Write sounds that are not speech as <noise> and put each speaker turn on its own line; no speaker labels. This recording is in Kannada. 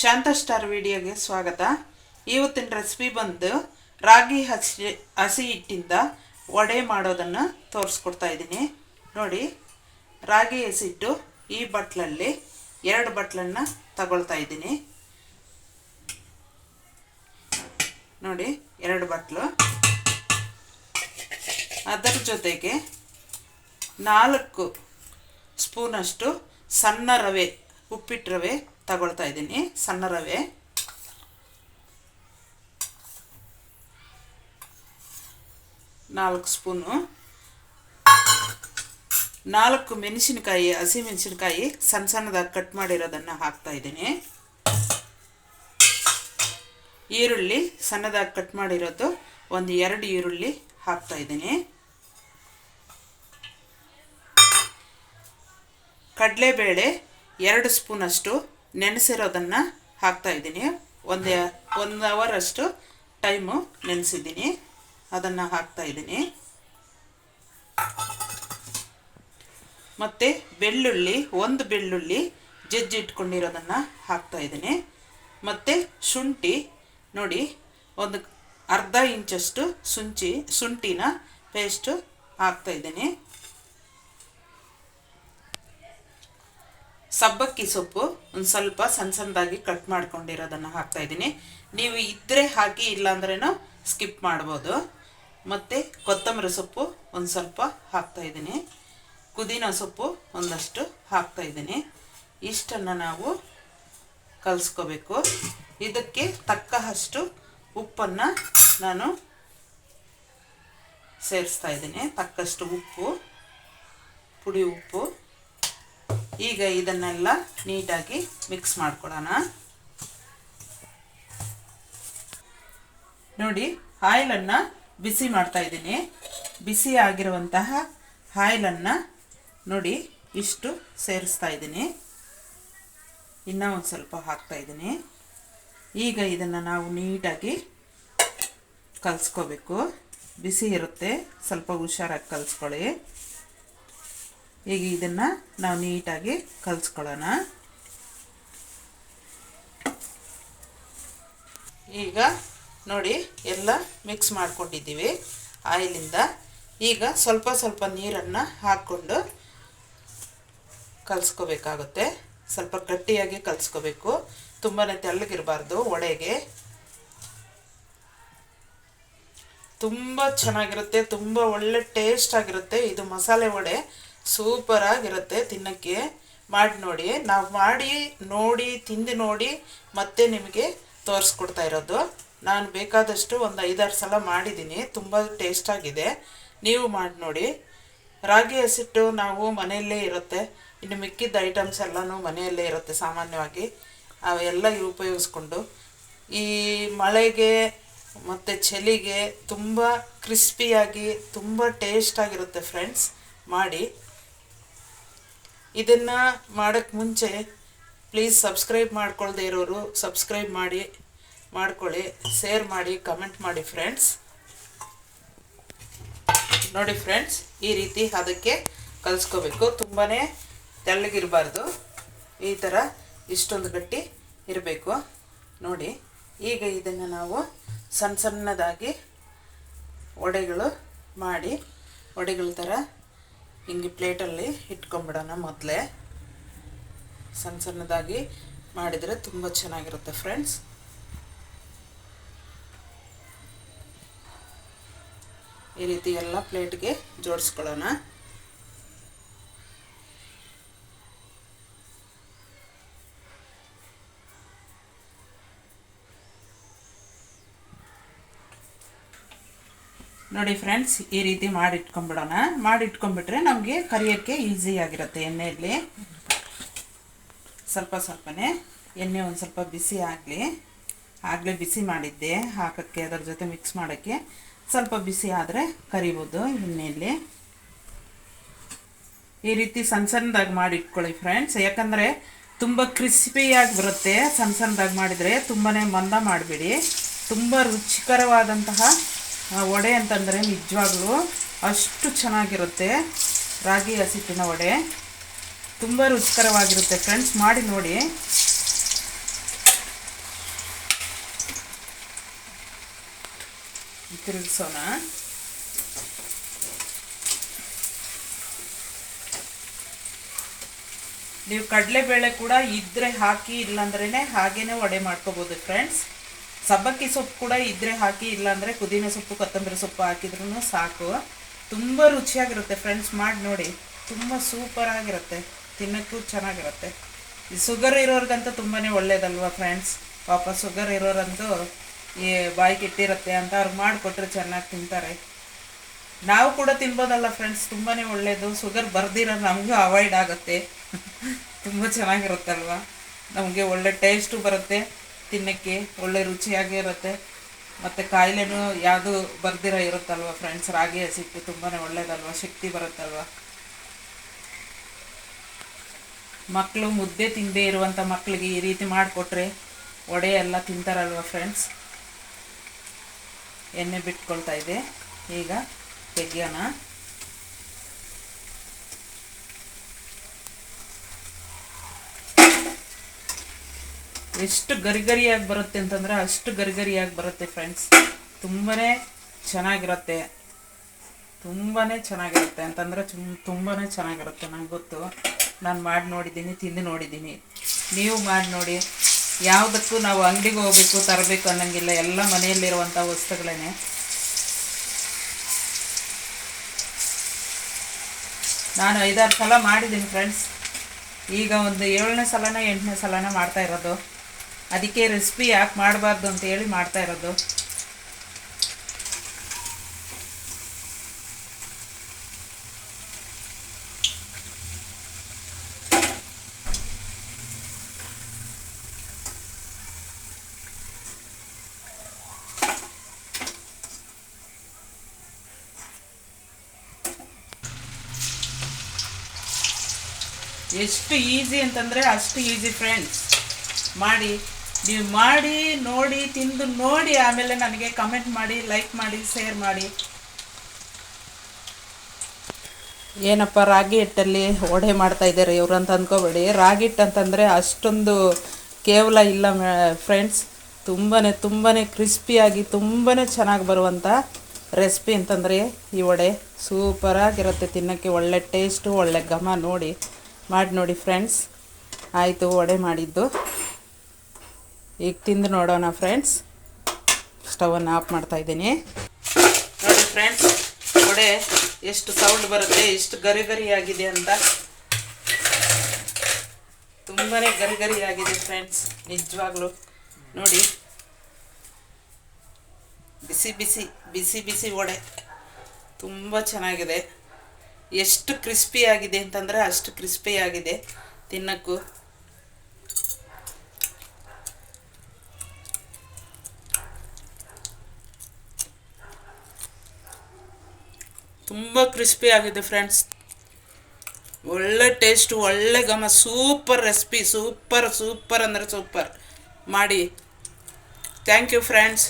ಶಾಂತ ಸ್ಟಾರ್ ವಿಡಿಯೋಗೆ ಸ್ವಾಗತ. ಇವತ್ತಿನ ರೆಸಿಪಿ ಬಂದು ರಾಗಿ ಹಸಿ ಹಸಿ ಹಿಟ್ಟಿಂದ ವಡೆ ಮಾಡೋದನ್ನು ತೋರಿಸ್ಕೊಡ್ತಾ ಇದ್ದೀನಿ. ನೋಡಿ, ರಾಗಿ ಹಸಿಟ್ಟು ಈ ಬಟ್ಲಲ್ಲಿ ಎರಡು ಬಟ್ಲನ್ನು ತಗೊಳ್ತಾ ಇದ್ದೀನಿ. ನೋಡಿ, ಎರಡು ಬಟ್ಲು. ಅದರ ಜೊತೆಗೆ ನಾಲ್ಕು ಸ್ಪೂನಷ್ಟು ಸಣ್ಣ ರವೆ ಉಪ್ಪಿಟ್ಟು ರವೆ ತಗೊಳ್ತಾ ಇದ್ದೀನಿ, ಸಣ್ಣ ರವೆ. ನಾಲ್ಕು ಸ್ಪೂನು. ನಾಲ್ಕು ಮೆಣಸಿನಕಾಯಿ, ಹಸಿ ಮೆಣಸಿನಕಾಯಿ ಸಣ್ಣ ಸಣ್ಣದಾಗಿ ಕಟ್ ಮಾಡಿರೋದನ್ನು ಹಾಕ್ತಾ ಇದ್ದೀನಿ. ಈರುಳ್ಳಿ ಸಣ್ಣದಾಗಿ ಕಟ್ ಮಾಡಿರೋದು ಒಂದು ಎರಡು ಈರುಳ್ಳಿ ಹಾಕ್ತಾ ಇದ್ದೀನಿ. ಕಡಲೆಬೇಳೆ ಎರಡು ಸ್ಪೂನಷ್ಟು ನೆನೆಸಿರೋದನ್ನು ಹಾಕ್ತಾ ಇದ್ದೀನಿ. ಒಂದು ಅವರ್ ಅಷ್ಟು ಟೈಮು ನೆನೆಸಿದ್ದೀನಿ. ಅದನ್ನು ಹಾಕ್ತಾ ಇದ್ದೀನಿ. ಮತ್ತು ಬೆಳ್ಳುಳ್ಳಿ, ಒಂದು ಬೆಳ್ಳುಳ್ಳಿ ಜಜ್ಜಿ ಇಟ್ಕೊಂಡಿರೋದನ್ನು ಹಾಕ್ತಾ ಇದ್ದೀನಿ. ಮತ್ತು ಶುಂಠಿ, ನೋಡಿ, ಒಂದು ಅರ್ಧ ಇಂಚಷ್ಟು ಶುಂಠಿ ಶುಂಠಿನ ಪೇಸ್ಟು ಹಾಕ್ತಾ ಸಬ್ಬಕ್ಕಿ ಸೊಪ್ಪು ಒಂದು ಸ್ವಲ್ಪ ಸಣ್ಣ ಸಣ್ಣದಾಗಿ ಕಟ್ ಮಾಡ್ಕೊಂಡಿರೋದನ್ನು ಹಾಕ್ತಾ ಇದ್ದೀನಿ. ನೀವು ಇದ್ದರೆ ಹಾಕಿ, ಇಲ್ಲಾಂದ್ರೇನೋ ಸ್ಕಿಪ್ ಮಾಡ್ಬೋದು. ಮತ್ತು ಕೊತ್ತಂಬರಿ ಸೊಪ್ಪು ಒಂದು ಸ್ವಲ್ಪ ಹಾಕ್ತಾ ಇದ್ದೀನಿ. ಪುದೀನ ಸೊಪ್ಪು ಒಂದಷ್ಟು ಹಾಕ್ತಾ ಇದ್ದೀನಿ. ಇಷ್ಟನ್ನು ನಾವು ಕಲಿಸ್ಕೋಬೇಕು. ಇದಕ್ಕೆ ತಕ್ಕ ಅಷ್ಟು ಉಪ್ಪನ್ನು ನಾನು ಸೇರಿಸ್ತಾ ಇದ್ದೀನಿ. ತಕ್ಕಷ್ಟು ಉಪ್ಪು, ಪುಡಿ ಉಪ್ಪು. ಈಗ ಇದನ್ನೆಲ್ಲ ನೀಟಾಗಿ ಮಿಕ್ಸ್ ಮಾಡ್ಕೊಳ್ಳೋಣ ನೋಡಿ ಆಯಿಲನ್ನು ಬಿಸಿ ಮಾಡ್ತಾ ಇದ್ದೀನಿ. ಬಿಸಿ ಆಗಿರುವಂತಹ ಆಯಿಲನ್ನು ನೋಡಿ ಇಷ್ಟು ಸೇರಿಸ್ತಾ ಇದ್ದೀನಿ. ಇನ್ನೂ ಒಂದು ಸ್ವಲ್ಪ ಹಾಕ್ತಾ ಇದ್ದೀನಿ. ಈಗ ಇದನ್ನು ನಾವು ನೀಟಾಗಿ ಕಲಿಸ್ಕೋಬೇಕು. ಬಿಸಿ ಇರುತ್ತೆ, ಸ್ವಲ್ಪ ಹುಷಾರಾಗಿ ಕಲಿಸ್ಕೊಳ್ಳಿ. ಈಗ ಇದನ್ನು ನಾವು ನೀಟಾಗಿ ಕಲಿಸ್ಕೊಳ್ಳೋಣ. ಈಗ ನೋಡಿ ಎಲ್ಲ ಮಿಕ್ಸ್ ಮಾಡ್ಕೊಂಡಿದ್ದೀವಿ. ಆಯಿಲಿಂದ ಈಗ ಸ್ವಲ್ಪ ಸ್ವಲ್ಪ ನೀರನ್ನು ಹಾಕ್ಕೊಂಡು ಕಲಿಸ್ಕೋಬೇಕಾಗುತ್ತೆ. ಸ್ವಲ್ಪ ಗಟ್ಟಿಯಾಗಿ ಕಲಿಸ್ಕೋಬೇಕು. ತುಂಬಾ ತೆಳ್ಳಗಿರಬಾರ್ದು ವಡೆಗೆ ತುಂಬ ಚೆನ್ನಾಗಿರುತ್ತೆ, ತುಂಬ ಒಳ್ಳೆ ಟೇಸ್ಟ್ ಆಗಿರುತ್ತೆ. ಇದು ಮಸಾಲೆ ವಡೆ. ಸೂಪರ್ ಆಗಿರುತ್ತೆ ತಿನ್ನೋಕ್ಕೆ. ಮಾಡಿ ನೋಡಿ. ನಾವು ಮಾಡಿ, ನೋಡಿ, ತಿಂದು ನೋಡಿ ಮತ್ತೆ ನಿಮಗೆ ತೋರಿಸ್ಕೊಡ್ತಾ ಇರೋದು. ನಾನು ಬೇಕಾದಷ್ಟು ಒಂದು ಐದಾರು ಸಲ ಮಾಡಿದ್ದೀನಿ ತುಂಬ ಟೇಸ್ಟಾಗಿದೆ ನೀವು ಮಾಡಿ ನೋಡಿ. ರಾಗಿ ಹಸಿಟ್ಟು ನಾವು ಮನೆಯಲ್ಲೇ ಇರುತ್ತೆ. ಇನ್ನು ಮಿಕ್ಕಿದ್ದ ಐಟಮ್ಸ್ ಎಲ್ಲನೂ ಮನೆಯಲ್ಲೇ ಇರುತ್ತೆ ಸಾಮಾನ್ಯವಾಗಿ. ಅವೆಲ್ಲ ಉಪಯೋಗಿಸ್ಕೊಂಡು. ಈ ಮಳೆಗೆ ಮತ್ತು ಚಳಿಗೆ ತುಂಬ ಕ್ರಿಸ್ಪಿಯಾಗಿ ತುಂಬ ಟೇಸ್ಟಾಗಿರುತ್ತೆ ಫ್ರೆಂಡ್ಸ್ ಮಾಡಿ. ಇದನ್ನು ಮಾಡೋಕ್ಕೆ ಮುಂಚೆ ಪ್ಲೀಸ್ ಸಬ್ಸ್ಕ್ರೈಬ್ ಮಾಡ್ಕೊಳ್ದೆ ಇರೋರು ಸಬ್ಸ್ಕ್ರೈಬ್ ಮಾಡಿ, ಮಾಡ್ಕೊಳ್ಳಿ ಶೇರ್ ಮಾಡಿ ಕಮೆಂಟ್ ಮಾಡಿ ಫ್ರೆಂಡ್ಸ್ ನೋಡಿ ಫ್ರೆಂಡ್ಸ್ ಈ ರೀತಿ ಅದಕ್ಕೆ ಕಲಿಸ್ಕೋಬೇಕು. ತುಂಬಾ ತೆಳ್ಳಗಿರಬಾರ್ದು. ಈ ಥರ ಇಷ್ಟೊಂದು ಗಟ್ಟಿ ಇರಬೇಕು. ನೋಡಿ, ಈಗ ಇದನ್ನು ನಾವು ಸಣ್ಣ ಸಣ್ಣದಾಗಿ ವಡೆಗಳು ಮಾಡಿ ವಡೆಗಳ ಥರ ಹಿಂಗೆ ಪ್ಲೇಟಲ್ಲಿ ಇಟ್ಕೊಂಬಿಡೋಣ ಮೊದಲೇ. ಸಣ್ಣ ಸಣ್ಣದಾಗಿ ಮಾಡಿದರೆ ತುಂಬ ಚೆನ್ನಾಗಿರುತ್ತೆ ಫ್ರೆಂಡ್ಸ್. ಈ ರೀತಿ ಎಲ್ಲ ಪ್ಲೇಟ್ಗೆ ಜೋಡಿಸ್ಕೊಳ್ಳೋಣ. ನೋಡಿ ಫ್ರೆಂಡ್ಸ್ ಈ ರೀತಿ ಮಾಡಿಟ್ಕೊಂಬಿಡೋಣ. ಮಾಡಿಟ್ಕೊಂಡ್ಬಿಟ್ರೆ ನಮಗೆ ಕರಿಯೋಕ್ಕೆ ಈಸಿ ಆಗಿರುತ್ತೆ ಎಣ್ಣೆಯಲ್ಲಿ. ಸ್ವಲ್ಪ ಸ್ವಲ್ಪನೇ ಎಣ್ಣೆ ಒಂದು ಸ್ವಲ್ಪ ಬಿಸಿ ಆಗಲಿ. ಆಗಲೇ ಬಿಸಿ ಮಾಡಿದ್ದೆ ಹಾಕೋಕ್ಕೆ, ಅದರ ಜೊತೆ ಮಿಕ್ಸ್ ಮಾಡೋಕ್ಕೆ. ಸ್ವಲ್ಪ ಬಿಸಿ ಆದರೆ ಕರಿಬೋದು ಎಣ್ಣೆಯಲ್ಲಿ. ಈ ರೀತಿ ಸಣ್ಣ ಸಣ್ಣದಾಗಿ ಮಾಡಿ ಇಟ್ಕೊಳ್ಳಿ ಫ್ರೆಂಡ್ಸ್ ಯಾಕಂದರೆ ತುಂಬ ಕ್ರಿಸ್ಪಿಯಾಗಿ ಬರುತ್ತೆ ಸಣ್ಣ ಸಣ್ಣದಾಗಿ ಮಾಡಿದರೆ ತುಂಬಾ ಮಂದ ಮಾಡಿಬಿಡಿ. ತುಂಬ ರುಚಿಕರವಾದಂತಹ ವಡೆ ಅಂತಂದರೆ ನಿಜವಾಗ್ಲೂ ಅಷ್ಟು ಚೆನ್ನಾಗಿರುತ್ತೆ. ರಾಗಿ ಹಸಿಟ್ಟಿನ ವಡೆ. ತುಂಬ ರುಚಿಕರವಾಗಿರುತ್ತೆ ಫ್ರೆಂಡ್ಸ್ ಮಾಡಿ ನೋಡಿ. ತಿರುಗಿಸೋಣ. ನೀವು ಕಡಲೆಬೇಳೆ ಕೂಡ ಇದ್ರೆ ಹಾಕಿ ಇಲ್ಲಾಂದ್ರೇ ಹಾಗೇ ವಡೆ ಮಾಡ್ಕೋಬೋದು ಫ್ರೆಂಡ್ಸ್ ಸಬ್ಬಕ್ಕಿ ಸೊಪ್ಪು ಕೂಡ ಇದ್ರೆ ಹಾಕಿ, ಇಲ್ಲಾಂದ್ರೆ ಪುದೀನ ಸೊಪ್ಪು, ಕೊತ್ತಂಬರಿ ಸೊಪ್ಪು ಹಾಕಿದ್ರೂ ಸಾಕು. ತುಂಬ ರುಚಿಯಾಗಿರುತ್ತೆ ಫ್ರೆಂಡ್ಸ್ ಮಾಡಿ ನೋಡಿ. ತುಂಬ ಸೂಪರ್ ಆಗಿರುತ್ತೆ. ತಿನ್ನಕ್ಕೂ ಚೆನ್ನಾಗಿರುತ್ತೆ. ಶುಗರ್ ಇರೋರ್ಗಂತೂ ತುಂಬಾ ಒಳ್ಳೇದಲ್ವಾ ಫ್ರೆಂಡ್ಸ್ ಪಾಪ ಶುಗರ್ ಇರೋರಂತೂ ಈ ಬಾಯಿಗೆ ಇಟ್ಟಿರುತ್ತೆ ಅಂತ ಅವ್ರು ಮಾಡಿಕೊಟ್ರೆ ಚೆನ್ನಾಗಿ ತಿಂತಾರೆ. ನಾವು ಕೂಡ ತಿನ್ಬೋದಲ್ಲ ಫ್ರೆಂಡ್ಸ್ <laughs> ತುಂಬಾ ಒಳ್ಳೆಯದು ಶುಗರ್ ಬರ್ದಿರೋ ನಮಗೂ ಅವಾಯ್ಡ್ ಆಗುತ್ತೆ. ತುಂಬ ಚೆನ್ನಾಗಿರುತ್ತಲ್ವ? ನಮಗೆ ಒಳ್ಳೆ ಟೇಸ್ಟು ಬರುತ್ತೆ. ತಿನ್ನಕ್ಕೆ ಒಳ್ಳೆ ರುಚಿಯಾಗಿ ಇರುತ್ತೆ. ಮತ್ತು ಕಾಯಿಲೆನೂ ಯಾವುದು ಬರ್ದಿರ ಇರುತ್ತಲ್ವ ಫ್ರೆಂಡ್ಸ್ ರಾಗಿ ಹಸಿಟ್ಟು ತುಂಬಾ ಒಳ್ಳೇದಲ್ವ? ಶಕ್ತಿ ಬರುತ್ತಲ್ವ? ಮಕ್ಕಳು ಮುದ್ದೆ ತಿಂದೇ ಇರುವಂಥ ಮಕ್ಕಳಿಗೆ ಈ ರೀತಿ ಮಾಡಿಕೊಟ್ರೆ ವಡೆ ಎಲ್ಲ ತಿಂತಾರಲ್ವ ಫ್ರೆಂಡ್ಸ್ ಎಣ್ಣೆ ಬಿಟ್ಕೊಳ್ತಾ ಇದೆ. ಈಗ ತೆಗಿಯೋಣ. ಎಷ್ಟು ಗರಿಗರಿಯಾಗಿ ಬರುತ್ತೆ ಅಂತಂದ್ರೆ ಅಷ್ಟು ಗರಿಗರಿಯಾಗಿ ಬರುತ್ತೆ ಫ್ರೆಂಡ್ಸ್ ತುಂಬಾ ಚೆನ್ನಾಗಿರುತ್ತೆ. ತುಂಬಾ ಚೆನ್ನಾಗಿರುತ್ತೆ ಅಂತಂದ್ರೆ ತುಂಬಾ ಚೆನ್ನಾಗಿರುತ್ತೆ ನಂಗೆ ಗೊತ್ತು. ನಾನು ಮಾಡಿ ನೋಡಿದ್ದೀನಿ, ತಿಂದು ನೋಡಿದ್ದೀನಿ. ನೀವು ಮಾಡಿ ನೋಡಿ. ಯಾವುದಕ್ಕೂ ನಾವು ಅಂಗಡಿಗೆ ಹೋಗ್ಬೇಕು, ತರಬೇಕು ಅನ್ನೋಂಗಿಲ್ಲ. ಎಲ್ಲ ಮನೆಯಲ್ಲಿರುವಂಥ ವಸ್ತುಗಳೇ ನಾನು ಐದಾರು ಸಲ ಮಾಡಿದ್ದೀನಿ ಫ್ರೆಂಡ್ಸ್ ಈಗ ಒಂದು ಏಳನೇ ಸಲನ ಎಂಟನೇ ಸಲನ ಮಾಡ್ತಾ ಇರೋದು. ಅದಕ್ಕೆ ರೆಸಿಪಿ ಯಾಕೆ ಮಾಡಬಾರ್ದು ಅಂತ ಹೇಳಿ ಮಾಡ್ತಾ ಇರೋದು. ಎಷ್ಟು ಈಸಿ ಅಂತಂದರೆ ಅಷ್ಟು ಈಸಿ ಫ್ರೆಂಡ್ಸ್ ಮಾಡಿ. ನೀವು ಮಾಡಿ, ನೋಡಿ, ತಿಂದು ನೋಡಿ, ಆಮೇಲೆ ನನಗೆ ಕಮೆಂಟ್ ಮಾಡಿ ಲೈಕ್ ಮಾಡಿ ಶೇರ್ ಮಾಡಿ. ಏನಪ್ಪ ರಾಗಿ ಹಿಟ್ಟಲ್ಲಿ ವಡೆ ಮಾಡ್ತಾ ಇದ್ದಾರೆ ಇವ್ರು ಅಂತ ಅಂದ್ಕೋಬೇಡಿ ರಾಗಿ ಹಿಟ್ಟು ಅಂತಂದರೆ ಅಷ್ಟೊಂದು ಕೇವಲ ಇಲ್ಲ ಫ್ರೆಂಡ್ಸ್ ತುಂಬಾ ತುಂಬಾ ಕ್ರಿಸ್ಪಿಯಾಗಿ ತುಂಬಾ ಚೆನ್ನಾಗಿ ಬರುವಂಥ ರೆಸಿಪಿ ಅಂತಂದರೆ ಈ ವಡೆ. ಸೂಪರಾಗಿರುತ್ತೆ ತಿನ್ನೋಕ್ಕೆ, ಒಳ್ಳೆ ಟೇಸ್ಟು ಒಳ್ಳೆ ಘಮ ನೋಡಿ ಮಾಡಿ ನೋಡಿ ಫ್ರೆಂಡ್ಸ್ ಆಯಿತು, ವಡೆ ಮಾಡಿದ್ದು. ಈಗ ತಿಂದು ನೋಡೋಣ ಫ್ರೆಂಡ್ಸ್ ಸ್ಟವನ್ನು ಆಫ್ ಮಾಡ್ತಾ ಇದ್ದೀನಿ. ನೋಡಿ ಫ್ರೆಂಡ್ಸ್ ವಡೆ ಎಷ್ಟು ಸೌಂಡ್ ಬರುತ್ತೆ, ಎಷ್ಟು ಗರಿ ಗರಿಯಾಗಿದೆ ಅಂತ. ತುಂಬಾ ಗರಿ ಗರಿಯಾಗಿದೆ ಫ್ರೆಂಡ್ಸ್ ನಿಜವಾಗ್ಲೂ. ನೋಡಿ. ಬಿಸಿ ಬಿಸಿ ಬಿಸಿ ಬಿಸಿ ವಡೆ. ತುಂಬ ಚೆನ್ನಾಗಿದೆ. ಎಷ್ಟು ಕ್ರಿಸ್ಪಿಯಾಗಿದೆ ಅಂತಂದರೆ ಅಷ್ಟು ಕ್ರಿಸ್ಪಿಯಾಗಿದೆ ತಿನ್ನಕ್ಕೂ. ತುಂಬ ಕ್ರಿಸ್ಪಿ ಆಗಿದೆ ಫ್ರೆಂಡ್ಸ್ ಒಳ್ಳೆ ಟೇಸ್ಟು ಒಳ್ಳೆ ಘಮ ಸೂಪರ್ ರೆಸಿಪಿ ಸೂಪರ್ ಸೂಪರ್ ಅಂದರೆ ಸೂಪರ್ ಮಾಡಿ. Thank you friends